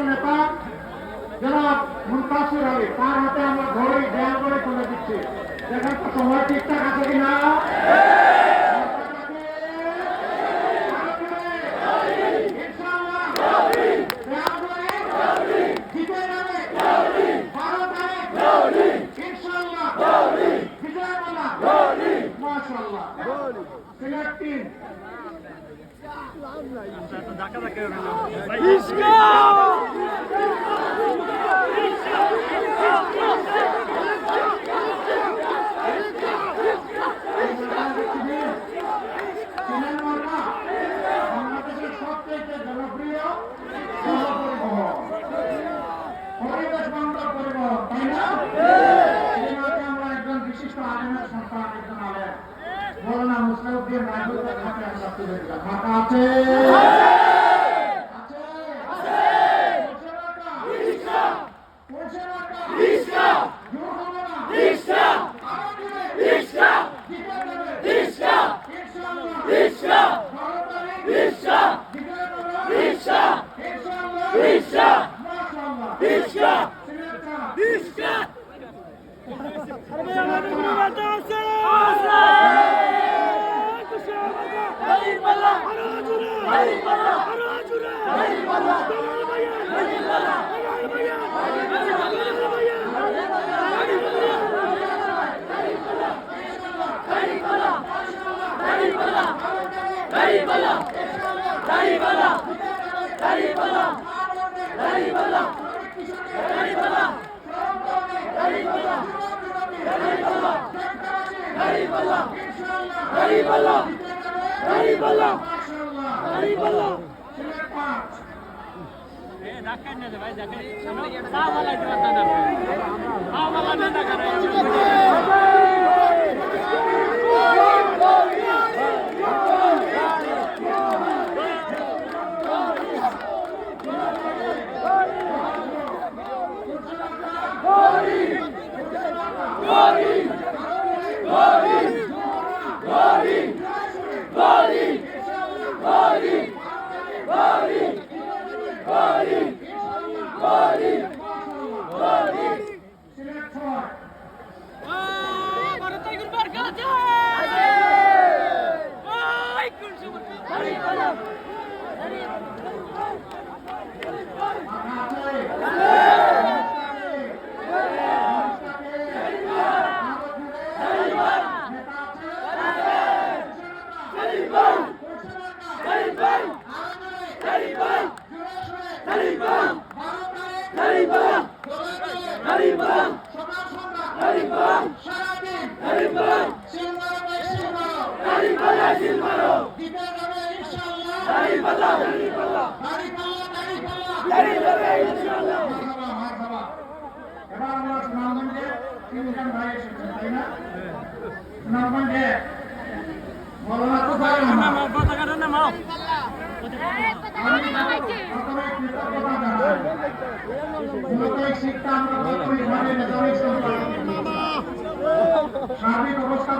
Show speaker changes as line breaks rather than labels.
নেতা জনাব মুন্তাসির আলী তার হাতে আমরা ঘড়ি দেয়া করে তুলে দিচ্ছি দেখেন তো সময় ঠিকঠাক আছে কিনা? তাই না আমরা একজন বিশিষ্ট আলেমের সন্তান একজন আলেম মৌলানা মুসলিউদ্দিন রাজুদের হাতে আমরা তুলে দিলাম। মাথা আছে? আছে। পৌঁছে রাখা? পৌঁছে রাখা? জোর হবে না? Pare! Pare! Pare! এবার আমরা সুনামগঞ্জে ভাই এসেছেন তাই না সুনামগঞ্জে মৌলানা তুফাইল আহমদ শিক্ষা আমরা সার্বিক অবস্থা